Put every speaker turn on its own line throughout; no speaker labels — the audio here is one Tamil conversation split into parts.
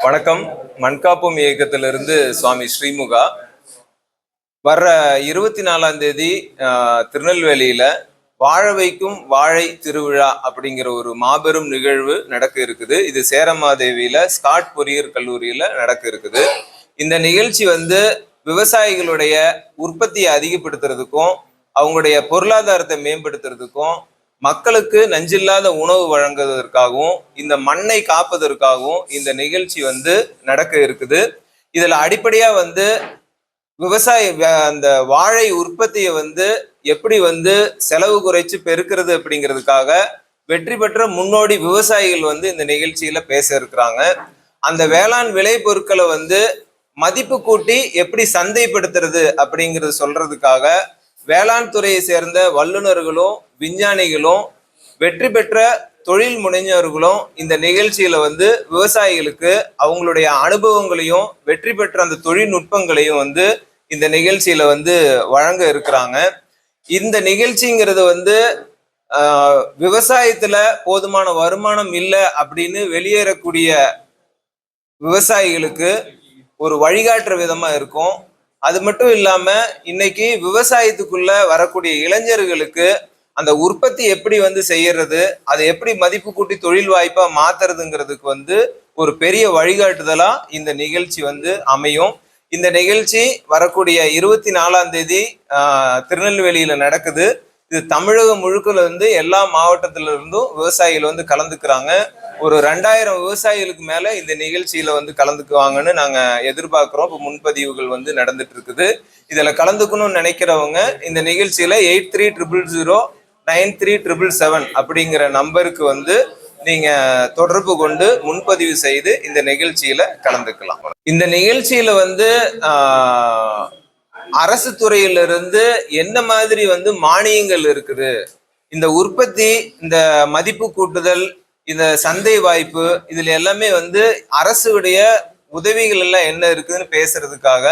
வணக்கம். மண்காப்பம் இயக்கத்திலிருந்து சுவாமி ஸ்ரீமுகா. வர்ற இருபத்தி நாலாம் தேதி ஆஹ், திருநெல்வேலியில வாழ வைக்கும் வாழை திருவிழா அப்படிங்கிற ஒரு மாபெரும் நிகழ்வு நடக்க இருக்குது. இது சேரமாதேவியில ஸ்காட் பொறியியற் கல்லூரியில நடக்க இருக்குது. இந்த நிகழ்ச்சி வந்து விவசாயிகளுடைய உற்பத்தியை அதிகப்படுத்துறதுக்கும் அவங்களுடைய பொருளாதாரத்தை மேம்படுத்துறதுக்கும் மக்களுக்கு நஞ்சில்லாத உணவு வழங்குவதற்காகவும் இந்த மண்ணை காப்பதற்காகவும் இந்த நிகழ்ச்சி வந்து நடக்க இருக்குது. இதுல அடிப்படையா வந்து விவசாய வ- அந்த வாழை உற்பத்தியை வந்து எப்படி வந்து செலவு குறைச்சு பெருக்கிறது அப்படிங்கிறதுக்காக வெற்றி பெற்ற முன்னோடி விவசாயிகள் வந்து இந்த நிகழ்ச்சியில பேச இருக்கிறாங்க. அந்த வேளாண் விளை பொருட்களை வந்து மதிப்பு கூட்டி எப்படி சந்தைப்படுத்துறது அப்படிங்கிறது சொல்றதுக்காக வேளாண் துறையை சேர்ந்த வல்லுநர்களும் விஞ்ஞானிகளும் வெற்றி பெற்ற தொழில் முனைஞர்களும் இந்த நிகழ்ச்சியில வந்து விவசாயிகளுக்கு அவங்களுடைய அனுபவங்களையும் வெற்றி பெற்ற அந்த தொழில்நுட்பங்களையும் வந்து இந்த நிகழ்ச்சியில வந்து வழங்க இருக்கிறாங்க. இந்த நிகழ்ச்சிங்கிறது வந்து விவசாயத்துல போதுமான வருமானம் இல்லை அப்படின்னு வெளியேறக்கூடிய விவசாயிகளுக்கு ஒரு வழிகாட்டுற விதமா இருக்கும். அது மட்டும் இல்லாம இன்னைக்கு விவசாயத்துக்குள்ள வரக்கூடிய இளைஞர்களுக்கு அந்த உற்பத்தி எப்படி வந்து செய்யறது அதை எப்படி மதிப்பு கூட்டி தொழில் வாய்ப்பா மாத்துறதுங்கிறதுக்கு வந்து ஒரு பெரிய வழிகாட்டுதலா இந்த நிகழ்ச்சி வந்து அமையும். இந்த நிகழ்ச்சி வரக்கூடிய இருபத்தி நாலாம் தேதி திருநெல்வேலியில நடக்குது. இது தமிழகம் முழுக்கல இருந்து எல்லா மாவட்டத்துல இருந்தும் விவசாயிகள் வந்து கலந்துக்கிறாங்க. ஒரு ரெண்டாயிரம் விவசாயிகளுக்கு மேல இந்த நிகழ்ச்சியில வந்து கலந்துக்குவாங்கன்னு நாங்க எதிர்பார்க்கிறோம். இப்போ முன்பதிவுகள் வந்து நடந்துட்டு இருக்குது. இதுல கலந்துக்கணும்னு நினைக்கிறவங்க இந்த நிகழ்ச்சியில eight three triple zero nine three triple seven அப்படிங்கிற நம்பருக்கு வந்து நீங்க தொடர்பு கொண்டு முன்பதிவு செய்து இந்த நிகழ்ச்சியில கலந்துக்கலாம். இந்த நிகழ்ச்சியில வந்து அரசு துறையிலிருந்து என்ன மாதிரி வந்து மானியங்கள் இருக்குது? இந்த உற்பத்தி இந்த மதிப்பு கூட்டுதல் இந்த சந்தை வாய்ப்பு இதுல எல்லாமே வந்து அரசுடைய உதவிகள் எல்லாம் என்ன இருக்குதுன்னு பேசுறதுக்காக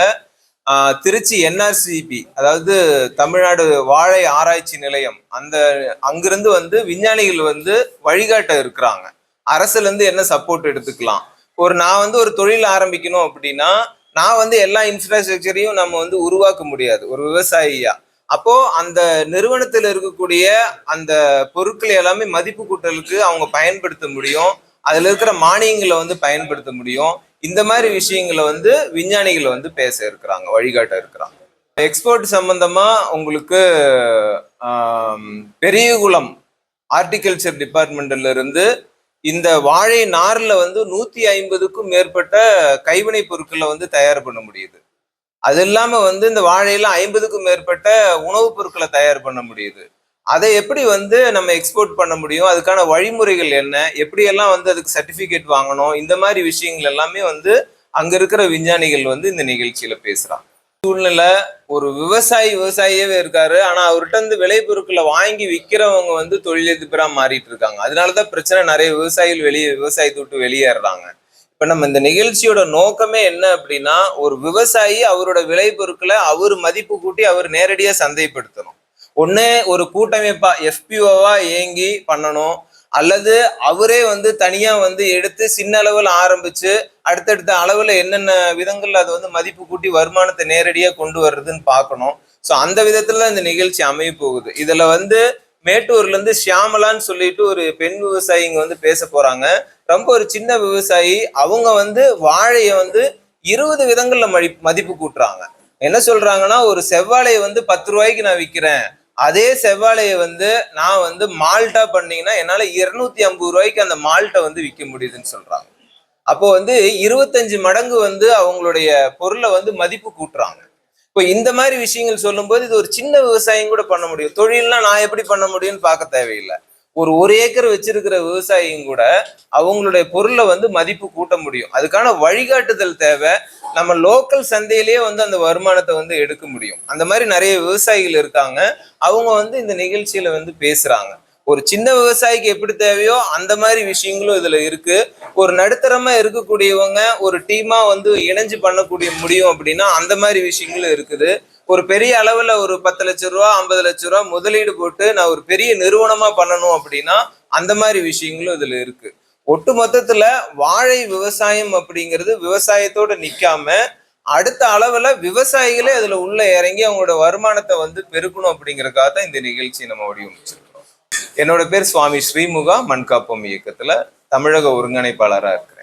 திருச்சி என்ஆர்சிபி அதாவது தமிழ்நாடு வாழை ஆராய்ச்சி நிலையம் அந்த அங்கிருந்து வந்து விஞ்ஞானிகள் வந்து வழிகாட்ட இருக்கிறாங்க. அரசுலேருந்து என்ன சப்போர்ட் எடுத்துக்கலாம்? ஒரு நான் வந்து ஒரு தொழில் ஆரம்பிக்கணும் அப்படின்னா நான் வந்து எல்லா இன்ஃப்ராஸ்ட்ரக்சரையும் நம்ம வந்து உருவாக்க முடியாது. ஒரு விவசாயியா அப்போ அந்த நிறுவனத்தில் இருக்கக்கூடிய அந்த பொருட்களை எல்லாமே மதிப்பு கூட்டலுக்கு அவங்க பயன்படுத்த முடியும். அதுல இருக்கிற மானியங்களை வந்து பயன்படுத்த முடியும். இந்த மாதிரி விஷயங்களை வந்து விஞ்ஞானிகள் வந்து பேச இருக்கிறாங்க வழிகாட்ட இருக்கிறாங்க. எக்ஸ்போர்ட் சம்பந்தமா உங்களுக்கு பெரியகுளம் ஆர்டிகல்ச்சர் டிபார்ட்மெண்ட்ல இருந்து இந்த வாழை நார்ல வந்து நூத்தி ஐம்பதுக்கும் மேற்பட்ட கைவினை பொருட்களை வந்து தயார் பண்ண முடியுது. அது இல்லாம வந்து இந்த வாழையில ஐம்பதுக்கும் மேற்பட்ட உணவுப் பொருட்களை தயார் பண்ண முடியுது. அதை எப்படி வந்து நம்ம எக்ஸ்போர்ட் பண்ண முடியும்? அதுக்கான வழிமுறைகள் என்ன? எப்படியெல்லாம் வந்து அதுக்கு சர்டிஃபிகேட் வாங்கணும்? இந்த மாதிரி விஷயங்கள் எல்லாமே வந்து அங்க இருக்கிற விஞ்ஞானிகள் வந்து இந்த நிகழ்ச்சியில பேசுறாங்க. சூழ்நிலை ஒரு விவசாயி விவசாயியவே இருக்காரு. ஆனா அவர்கிட்ட இருந்து விளைபொருட்களை வாங்கி விற்கிறவங்க வந்து தொழிலதிபரா மாறிட்டு இருக்காங்க. அதனாலதான் பிரச்சனை நிறைய விவசாயிகள் வெளியே விவசாயத்தை விட்டு வெளியேறாங்க. இப்ப நம்ம இந்த நிகழ்ச்சியோட நோக்கமே என்ன அப்படின்னா ஒரு விவசாயி அவரோட விளைபொருட்களை அவர் மதிப்பு கூட்டி அவர் நேரடியா சந்தைப்படுத்தணும். ஒண்ணு ஒரு கூட்டமைப்பா எஃபிஓவா இயங்கி பண்ணணும். அல்லது அவரே வந்து தனியா வந்து எடுத்து சின்ன அளவில் ஆரம்பிச்சு அடுத்தடுத்த அளவுல என்னென்ன விதங்கள்ல அது வந்து மதிப்பு கூட்டி வருமானத்தை நேரடியா கொண்டு வர்றதுன்னு பார்க்கணும். ஸோ அந்த விதத்துல இந்த நிகழ்ச்சி அமைய போகுது. இதுல வந்து மேட்டூர்ல இருந்து ஷியாமலான்னு சொல்லிட்டு ஒரு பெண் விவசாயிங்க வந்து பேச போறாங்க. ரொம்ப ஒரு சின்ன விவசாயி அவங்க வந்து வாழையை வந்து இருபது விதங்கள்ல மதி மதிப்பு கூட்டுறாங்க. என்ன சொல்றாங்கன்னா ஒரு செவ்வாழையை வந்து பத்து ரூபாய்க்கு நான் விற்கிறேன் அதே செவ்வாழையை வந்து நான் வந்து மால்ட்டா பண்ணீங்கன்னா என்னால் இருநூத்தி ஐம்பது ரூபாய்க்கு அந்த மால்ட்டை வந்து விற்க முடியுதுன்னு சொல்றாங்க. அப்போ வந்து இருபத்தஞ்சு மடங்கு வந்து அவங்களுடைய பொருளை வந்து மதிப்பு கூட்டுறாங்க. இப்போ இந்த மாதிரி விஷயங்கள் சொல்லும்போது இது ஒரு சின்ன விவசாயம் கூட பண்ண முடியும். தொழில்னா நான் எப்படி பண்ண முடியும்னு பார்க்க தேவையில்லை. ஒரு ஒரு ஏக்கர் வச்சிருக்கிற விவசாயியும் கூட அவங்களுடைய பொருளை வந்து மதிப்பு கூட்ட முடியும். அதுக்கான வழிகாட்டுதல் தேவை. நம்ம லோக்கல் சந்தையிலேயே வந்து அந்த வருமானத்தை வந்து எடுக்க முடியும். அந்த மாதிரி நிறைய விவசாயிகள் இருக்காங்க. அவங்க வந்து இந்த நிகழ்ச்சியில வந்து பேசுறாங்க. ஒரு சின்ன விவசாயிக்கு எப்படி தேவையோ அந்த மாதிரி விஷயங்களும் இதுல இருக்கு. ஒரு நடுத்தரமா இருக்கக்கூடியவங்க ஒரு டீமா வந்து இணைஞ்சு பண்ணக்கூடிய முடியும் அப்படின்னா அந்த மாதிரி விஷயங்களும் இருக்குது. ஒரு பெரிய அளவுல ஒரு பத்து லட்ச ரூபா ஐம்பது லட்ச ரூபா முதலீடு போட்டு நான் ஒரு பெரிய நிறுவனமா பண்ணணும் அப்படின்னா அந்த மாதிரி விஷயங்களும் இதுல இருக்கு. ஒட்டு மொத்தத்துல வாழை விவசாயம் அப்படிங்கிறது விவசாயத்தோட நிக்காம அடுத்த அளவுல விவசாயிகளே அதுல உள்ள இறங்கி அவங்களோட வருமானத்தை வந்து பெருக்கணும் அப்படிங்கறதுக்காக தான் இந்த நிகழ்ச்சி நம்ம வடிவமைச்சிருக்கோம். என்னோட பேர் சுவாமி ஸ்ரீமுகா மண்காப்பம் இயக்கத்துல தமிழக ஒருங்கிணைப்பாளராக இருக்கிறேன்.